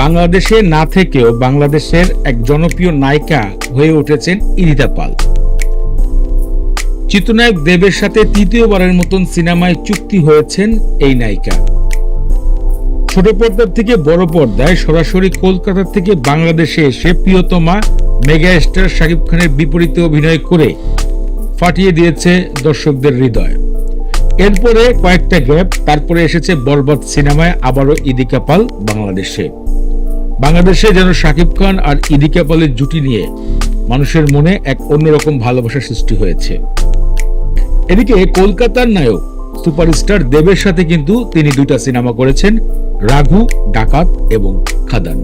বাংলাদেশে না থেকেও বাংলাদেশের এক জনপ্রিয় নায়িকা হয়ে উঠেছেন ইরিতা পাল। চিত্রনায়ক দেবের সাথে তৃতীয়বারের মতন সিনেমায় চুক্তি হয়েছেন এই নায়িকা। ছোট পর্দার থেকে বড় পর্দায় সরাসরি কলকাতা থেকে বাংলাদেশে এসে প্রিয়তমা মেগা স্টার শাকিব খানের বিপরীতে অভিনয় করে ফাটিয়ে দিয়েছে দর্শকদের হৃদয়। এরপরে কয়েকটা গ্যাপ, তারপরে এসেছে বরবাদ সিনেমায় আবারও ইদিকা পাল বাংলাদেশে। বাংলাদেশে যেন শাকিব খান আর ইদিকা পালের জুটি নিয়ে মানুষের মনে এক অন্যরকম ভালোবাসা সৃষ্টি হয়েছে। এদিকে কলকাতার নায়ক সুপারস্টার দেবের সাথে কিন্তু তিনি দুইটা সিনেমা করেছেন, রাঘু, ডাকাত এবং খাদান।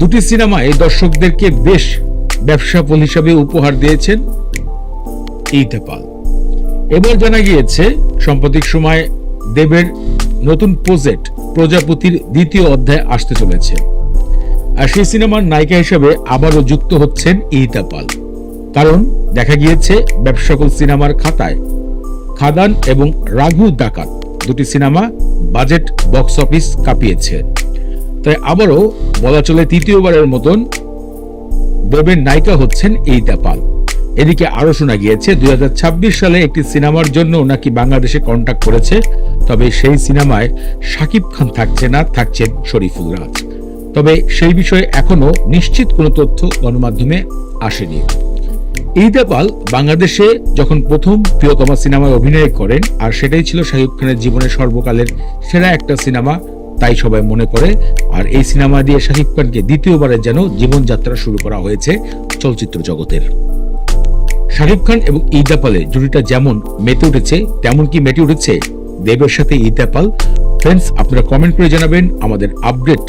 দুটি সিনেমায় দর্শকদেরকে বেশ ব্যবসাফল হিসাবে উপহার দিয়েছেন ইতে পাল এবার জানা গিয়েছে, সাম্প্রতিক সময় দেবের নতুন প্রজেক্ট প্রজাপতির দ্বিতীয় অধ্যায় আসতে চলেছে। আর সেই সিনেমার নায়িকা হিসেবে আবারও যুক্ত হচ্ছেন ইহিতা পাল। কারণ দেখা গিয়েছে, ব্যবসাকুল সিনেমার খাতায় খাদান এবং রাঘু ডাকাত দুটি সিনেমা বাজেট বক্স অফিস কাঁপিয়েছে। তাই আবারও বলা চলে তৃতীয়বারের মতন দেবের নায়িকা হচ্ছেন ইহিতা পাল। এদিকে আরও শোনা গিয়েছে, দুই হাজার ছাব্বিশ সালে একটি সিনেমার জন্য নাকি বাংলাদেশে কন্ট্যাক্ট করেছে, তবে সেই সিনেমায় শাকিব খান থাকছে না, থাকছেন শরীফুল রাজ। তবে সেই বিষয়ে এখনও নিশ্চিত কোনো তথ্য গণমাধ্যমে আসেনি। ইহিতা পাল বাংলাদেশে যখন প্রথম প্রিয়তমা সিনেমায় অভিনয় করেন, আর সেটাই ছিল শাকিব খানের জীবনের সর্বকালের সেরা একটা সিনেমা, তাই সবাই মনে করে, আর এই সিনেমা দিয়ে শাকিব খানকে দ্বিতীয়বারের যেন জীবনযাত্রা শুরু করা হয়েছে চলচ্চিত্র জগতের। শাকিব খান এবং ঈদা পালের জুটিটা যেমন মেতে উঠেছে, তেমন কি মেতে উঠেছে? দেবের সাথে ঈদা পাল ফ্রেন্ডস আপনারা কমেন্ট করে জানাবেন আমাদের আপডেট